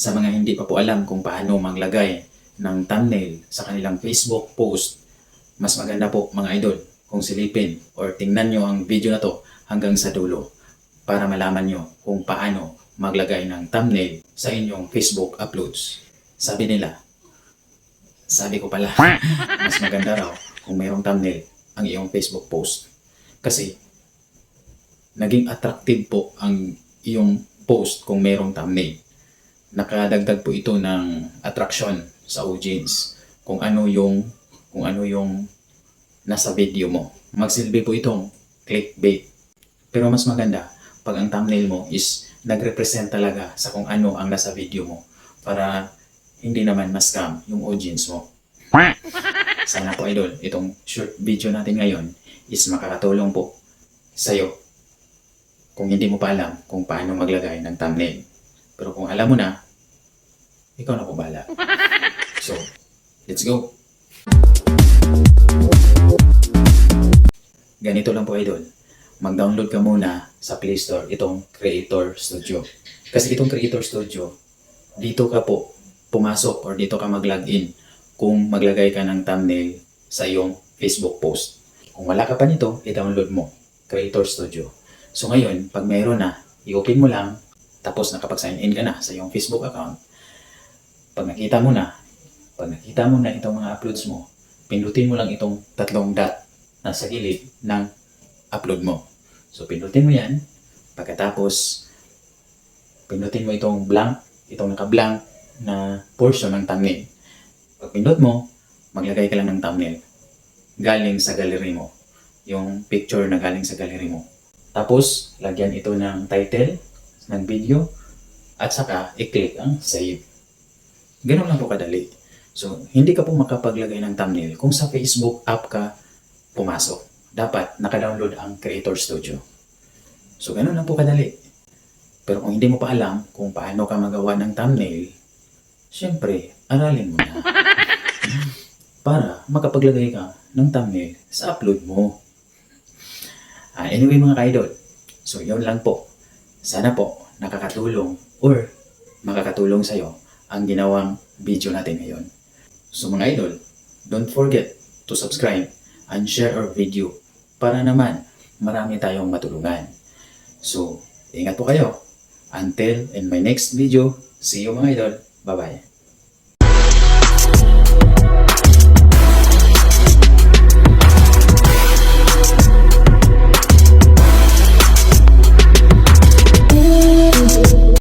Sa mga hindi pa po alam kung paano maglagay ng thumbnail sa kanilang Facebook post, mas maganda po mga idol kung silipin or tingnan nyo ang video na to hanggang sa dulo para malaman nyo kung paano maglagay ng thumbnail sa inyong Facebook uploads. Sabi nila, sabi ko pala, mas maganda raw kung mayroong thumbnail ang iyong Facebook post. Kasi, naging attractive po ang iyong post kung mayroong thumbnail. Nakadagdag po ito ng attraction sa audience kung ano yung kung ano yung nasa video mo. Magsilbi po itong clickbait. Pero mas maganda pag ang thumbnail mo is nagrepresent talaga sa kung ano ang nasa video mo para hindi naman ma-scam yung audience mo. Sana po idol, itong short video natin ngayon is makakatulong po sa'yo kung hindi mo pa alam kung paano maglagay ng thumbnail. Pero kung alam mo na, ikaw na po bahala. So, let's go! Ganito lang po idol. Mag-download ka muna sa Play Store itong Creator Studio. Kasi itong Creator Studio, dito ka po pumasok or dito ka mag-login kung maglagay ka ng thumbnail sa iyong Facebook post. Kung wala ka pa nito, i-download mo Creator Studio. So ngayon, pag mayroon na, i-open mo lang, tapos nakapag-sign in ka na sa iyong Facebook account. Pag nakita mo na, pag nakita mo na itong mga uploads mo, pindutin mo lang itong tatlong dot na sa gilid ng upload mo. So pindutin mo yan, pagkatapos pindutin mo itong blank, itong naka-blank na portion ng thumbnail. Pag pindot mo, maglagay ka lang ng thumbnail galing sa gallery mo. Yung picture na galing sa gallery mo. Tapos, lagyan ito ng title ng video at saka i-click ang save. Ganun lang po kadali. So, hindi ka po makapaglagay ng thumbnail kung sa Facebook app ka pumasok. Dapat naka-download ang Creator Studio. So, ganun lang po kadali. Pero kung hindi mo pa alam kung paano ka magawa ng thumbnail, syempre, aralin mo na. Para makapaglagay ka ng thumbnail sa upload mo. Ah, anyway mga ka-idol, so yun lang po. Sana po nakakatulong or makakatulong sa'yo ang ginawang video natin ngayon. So mga idol, don't forget to subscribe and share our video para naman marami tayong matulungan. So, ingat po kayo. Until in my next video, see you mga idol. Bye-bye.